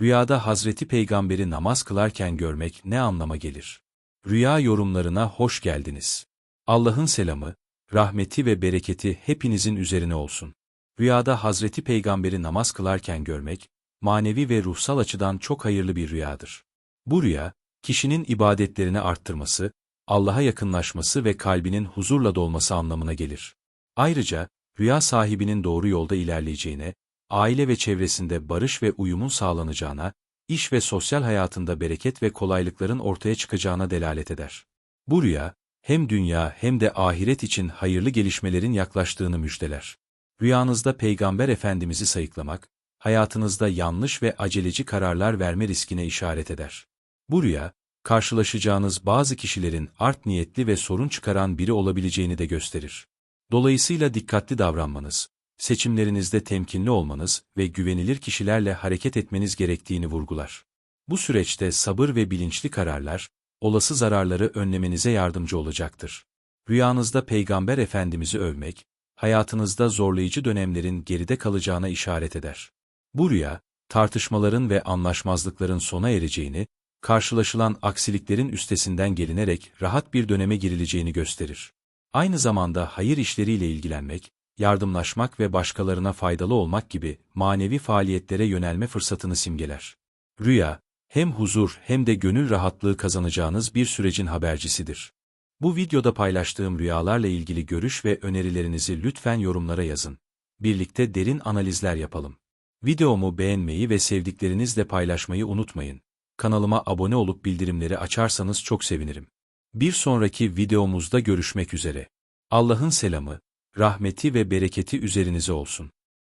Rüyada Hazreti Peygamberi namaz kılarken görmek ne anlama gelir? Rüya yorumlarına hoş geldiniz. Allah'ın selamı, rahmeti ve bereketi hepinizin üzerine olsun. Rüyada Hazreti Peygamberi namaz kılarken görmek, manevi ve ruhsal açıdan çok hayırlı bir rüyadır. Bu rüya, kişinin ibadetlerini arttırması, Allah'a yakınlaşması ve kalbinin huzurla dolması anlamına gelir. Ayrıca, rüya sahibinin doğru yolda ilerleyeceğine, aile ve çevresinde barış ve uyumun sağlanacağına, iş ve sosyal hayatında bereket ve kolaylıkların ortaya çıkacağına delalet eder. Bu rüya, hem dünya hem de ahiret için hayırlı gelişmelerin yaklaştığını müjdeler. Rüyanızda Peygamber Efendimiz'i sayıklamak, hayatınızda yanlış ve aceleci kararlar verme riskine işaret eder. Bu rüya, karşılaşacağınız bazı kişilerin art niyetli ve sorun çıkaran biri olabileceğini de gösterir. Dolayısıyla dikkatli davranmanız, seçimlerinizde temkinli olmanız ve güvenilir kişilerle hareket etmeniz gerektiğini vurgular. Bu süreçte sabır ve bilinçli kararlar, olası zararları önlemenize yardımcı olacaktır. Rüyanızda Peygamber Efendimiz'i övmek, hayatınızda zorlayıcı dönemlerin geride kalacağına işaret eder. Bu rüya, tartışmaların ve anlaşmazlıkların sona ereceğini, karşılaşılan aksiliklerin üstesinden gelinerek rahat bir döneme girileceğini gösterir. Aynı zamanda hayır işleriyle ilgilenmek, yardımlaşmak ve başkalarına faydalı olmak gibi manevi faaliyetlere yönelme fırsatını simgeler. Rüya, hem huzur hem de gönül rahatlığı kazanacağınız bir sürecin habercisidir. Bu videoda paylaştığım rüyalarla ilgili görüş ve önerilerinizi lütfen yorumlara yazın. Birlikte derin analizler yapalım. Videomu beğenmeyi ve sevdiklerinizle paylaşmayı unutmayın. Kanalıma abone olup bildirimleri açarsanız çok sevinirim. Bir sonraki videomuzda görüşmek üzere. Allah'ın selamı, rahmeti ve bereketi üzerinize olsun.